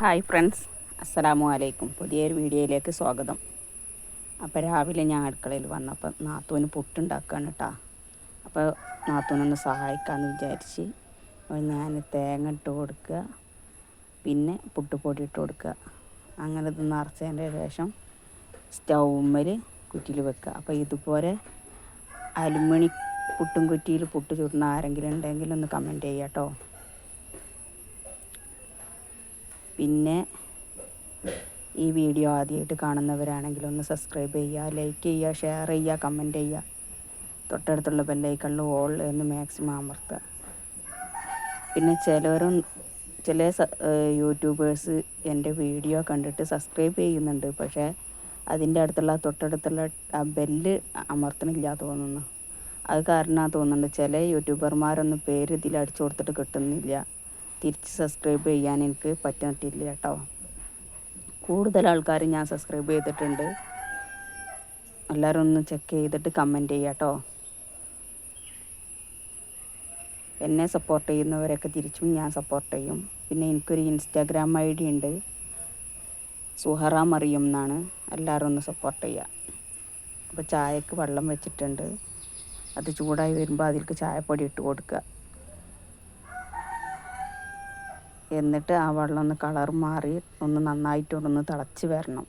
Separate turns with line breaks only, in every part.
Hi friends. അസ്സലാമു അലൈക്കും പുതിയൊരു വീഡിയോയിലേക്ക് സ്വാഗതം. അപ്പോൾ രാവിലെ ഞാൻ അടുക്കളയിൽ വന്നപ്പോൾ നാത്തൂന് പുട്ടുണ്ടാക്കുകയാണ് കേട്ടോ അപ്പോൾ നാത്തൂനൊന്ന് സഹായിക്കാമെന്ന് വിചാരിച്ച് ഞാൻ തേങ്ങ ഇട്ട് കൊടുക്കുക പിന്നെ പുട്ടുപൊടി ഇട്ട് കൊടുക്കുക. അങ്ങനെ ഇത് നിറച്ചതിന്റെ ശേഷം സ്റ്റൗമ്മൽ കുറ്റിയിൽ വെക്കുക. അപ്പോൾ ഇതുപോലെ അലുമിണി പുട്ടും കുറ്റിയിൽ പുട്ട് ചുടുന്ന ആരെങ്കിലും ഉണ്ടെങ്കിൽ ഒന്ന് കമന്റ് ചെയ്യാം കേട്ടോ പിന്നെ ഈ വീഡിയോ ആദ്യമായിട്ട് കാണുന്നവരാണെങ്കിൽ ഒന്ന് സബ്സ്ക്രൈബ് ചെയ്യുക ലൈക്ക് ചെയ്യുക ഷെയർ ചെയ്യുക കമന്റ് ചെയ്യുക. തൊട്ടടുത്തുള്ള ബെല്ലൈക്കണിൽ ഓൾ എന്ന് മാക്സിമം അമർത്തുക. പിന്നെ ചിലവരും ചില യൂട്യൂബേഴ്സ് എന്റെ വീഡിയോ കണ്ടിട്ട് സബ്സ്ക്രൈബ് ചെയ്യുന്നുണ്ട്. പക്ഷേ അതിന്റെ അടുത്തുള്ള തൊട്ടടുത്തുള്ള ആ ബെല്ല് അമർത്തണില്ല തോന്നുന്നു. അത് കാരണമാണ് തോന്നുന്നുണ്ട്. ചില യൂട്യൂബർമാരൊന്നും പേര് ഇതിൽ അടിച്ചു കൊടുത്തിട്ട് കിട്ടുന്നില്ല. തിരിച്ച് സബ്സ്ക്രൈബ് ചെയ്യാൻ എനിക്ക് പറ്റിയിട്ടില്ല കേട്ടോ. കൂടുതൽ ആൾക്കാർ ഞാൻ സബ്സ്ക്രൈബ് ചെയ്തിട്ടുണ്ട്. എല്ലാവരും ഒന്ന് ചെക്ക് ചെയ്തിട്ട് കമന്റ് ചെയ്യുക കേട്ടോ. എന്നെ സപ്പോർട്ട് ചെയ്യുന്നവരൊക്കെ തിരിച്ചും ഞാൻ സപ്പോർട്ട് ചെയ്യും. പിന്നെ എനിക്കൊരു ഇൻസ്റ്റാഗ്രാം ഐ ഡി ഉണ്ട്. സുഹറ മറിയം എന്നാണ്. എല്ലാവരും ഒന്ന് സപ്പോർട്ട് ചെയ്യുക അപ്പോൾ ചായക്ക് വെള്ളം വെച്ചിട്ടുണ്ട്. അത് ചൂടായി വരുമ്പോൾ അതിലേക്ക് ചായപ്പൊടി ഇട്ട് കൊടുക്കുക. എന്നിട്ട് ആ വെള്ളം ഒന്ന് കളർ മാറി ഒന്ന് നന്നായിട്ടൊന്ന് തിളച്ച് വരണം.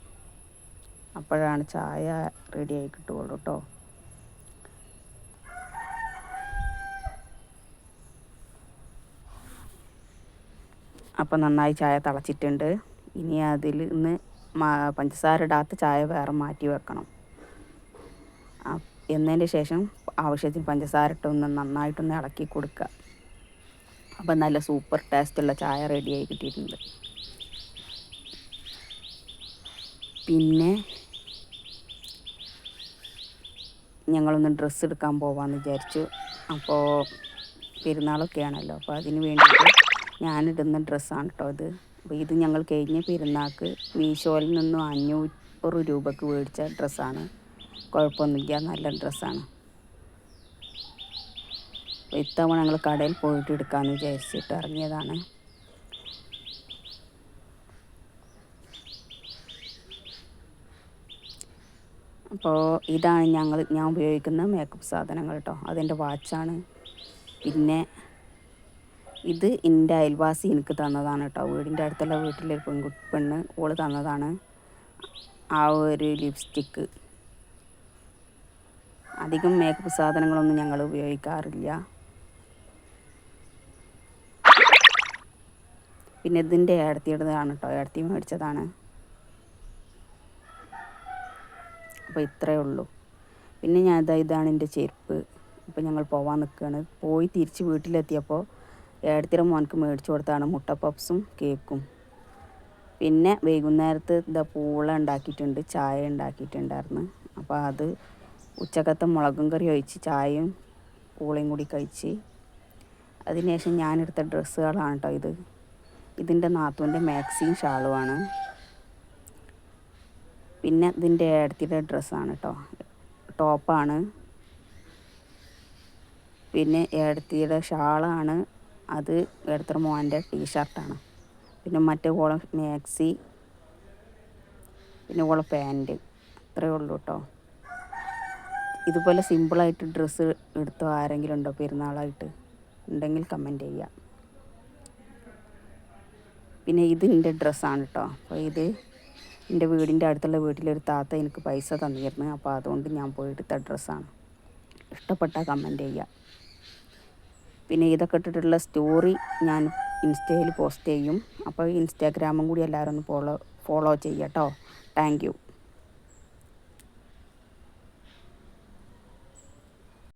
അപ്പോഴാണ് ചായ റെഡി ആയി കിട്ടുകയുള്ളൂ കേട്ടോ അപ്പോൾ നന്നായി ചായ തിളച്ചിട്ടുണ്ട്. ഇനി അതിൽ നിന്ന് പഞ്ചസാര ഇടാത്ത ചായ വേറെ മാറ്റി വെക്കണം. എന്നതിന് ശേഷം ആവശ്യത്തിന് പഞ്ചസാര ഇട്ടൊന്ന് നന്നായിട്ടൊന്ന് ഇളക്കി കൊടുക്കുക. അപ്പം നല്ല സൂപ്പർ ടേസ്റ്റുള്ള ചായ റെഡിയായി കിട്ടിയിട്ടുണ്ട്. പിന്നെ ഞങ്ങളൊന്ന് ഡ്രസ്സ് എടുക്കാൻ പോവാമെന്ന് വിചാരിച്ചു. അപ്പോൾ പെരുന്നാളൊക്കെ ആണല്ലോ അപ്പോൾ അതിന് വേണ്ടിയിട്ട് ഞാനിടുന്ന ഡ്രസ്സാണ് കേട്ടോ ഇത്. അപ്പോൾ ഇത് ഞങ്ങൾ കഴിഞ്ഞ പെരുന്നാൾക്ക് മീഷോയിൽ നിന്നും അഞ്ഞൂറ് രൂപക്ക് മേടിച്ച ഡ്രസ്സാണ് കുഴപ്പമൊന്നുമില്ല നല്ല ഡ്രസ്സാണ് ഇത്തവണ ഞങ്ങൾ കടയിൽ പോയിട്ട് എടുക്കാമെന്ന് വിചാരിച്ചിട്ട് ഇറങ്ങിയതാണ്. അപ്പോൾ ഇതാണ് ഞങ്ങൾ ഞാൻ ഉപയോഗിക്കുന്ന മേക്കപ്പ് സാധനങ്ങൾ കേട്ടോ അതെന്റെ വാച്ചാണ് പിന്നെ ഇത് എന്റെ അയൽവാസി എനിക്ക് തന്നതാണ് കേട്ടോ വീടിന്റെ അടുത്തുള്ള വീട്ടിലെ പെൺകുട്ടി പെണ്ണ് ഓൾ തന്നതാണ്. ആ ഒരു ലിപ്സ്റ്റിക്ക് അധികം മേക്കപ്പ് സാധനങ്ങളൊന്നും ഞങ്ങൾ ഉപയോഗിക്കാറില്ല. പിന്നെ ഇതിന്റെ ഏടത്തിയുടേതാണ് കേട്ടോ ഏടത്തി മേടിച്ചതാണ്. അപ്പോൾ ഇത്രയേ ഉള്ളൂ. പിന്നെ ഞാൻ ഇതാ ഇതാണ് എന്റെ ചെരുപ്പ്. അപ്പോൾ ഞങ്ങൾ പോവാൻ നിൽക്കുകയാണ് പോയി തിരിച്ച് വീട്ടിലെത്തിയപ്പോൾ ഏടത്തിയുടെ മോനക്ക് മേടിച്ചു കൊടുത്താണ് മുട്ട പപ്സും കേക്കും. പിന്നെ വൈകുന്നേരത്ത് ഇതാ പൂള ഉണ്ടാക്കിയിട്ടുണ്ട്. ചായ ഉണ്ടാക്കിയിട്ടുണ്ടായിരുന്നു. അപ്പോൾ അത് ഉച്ചക്കത്തെ മുളകും കറി ഒഴിച്ച് ചായയും പൂളയും കൂടി കഴിച്ച് അതിനുശേഷം ഞാനെടുത്ത ഡ്രസ്സുകളാണ് കേട്ടോ ഇത്. ഇതിന്റെ നാത്തൂന്റെ മാക്സിയും ഷാളുമാണ്. പിന്നെ ഇതിന്റെ ഏടത്തിയുടെ ഡ്രസ്സാണ് കേട്ടോ ടോപ്പാണ്. പിന്നെ ഏടത്തിയുടെ ഷാളാണ്. അത് ഏടത്തിയുടെ മോന്റെ ടീഷർട്ടാണ്. പിന്നെ മറ്റേ ഓളെ മാക്സി. പിന്നെ ഓളെ പാന്റ് അത്രയേ ഉള്ളൂ കേട്ടോ ഇതുപോലെ സിമ്പിളായിട്ട് ഡ്രസ്സ് എടുത്തോ ആരെങ്കിലും ഉണ്ടോ പെരുന്നാളായിട്ട്? ഉണ്ടെങ്കിൽ കമന്റ് ചെയ്യാം. പിന്നെ ഇത് എന്റെ ഡ്രസ്സാണ് കേട്ടോ അപ്പോൾ ഇത് എന്റെ വീടിന്റെ അടുത്തുള്ള വീട്ടിലൊരു താത്ത എനിക്ക് പൈസ തന്നിരുന്നു. അപ്പോൾ അതുകൊണ്ട് ഞാൻ പോയി എടുത്ത ഡ്രസ്സാണ്. ഇഷ്ടപ്പെട്ട കമന്റ് ചെയ്യുക പിന്നെ ഇതൊക്കെ ഇട്ടിട്ടുള്ള സ്റ്റോറി ഞാൻ ഇൻസ്റ്റയിൽ പോസ്റ്റ് ചെയ്യും. അപ്പോൾ ഇൻസ്റ്റാഗ്രാമും കൂടി എല്ലാവരും ഒന്ന് ഫോളോ ഫോളോ ചെയ്യാം കേട്ടോ താങ്ക്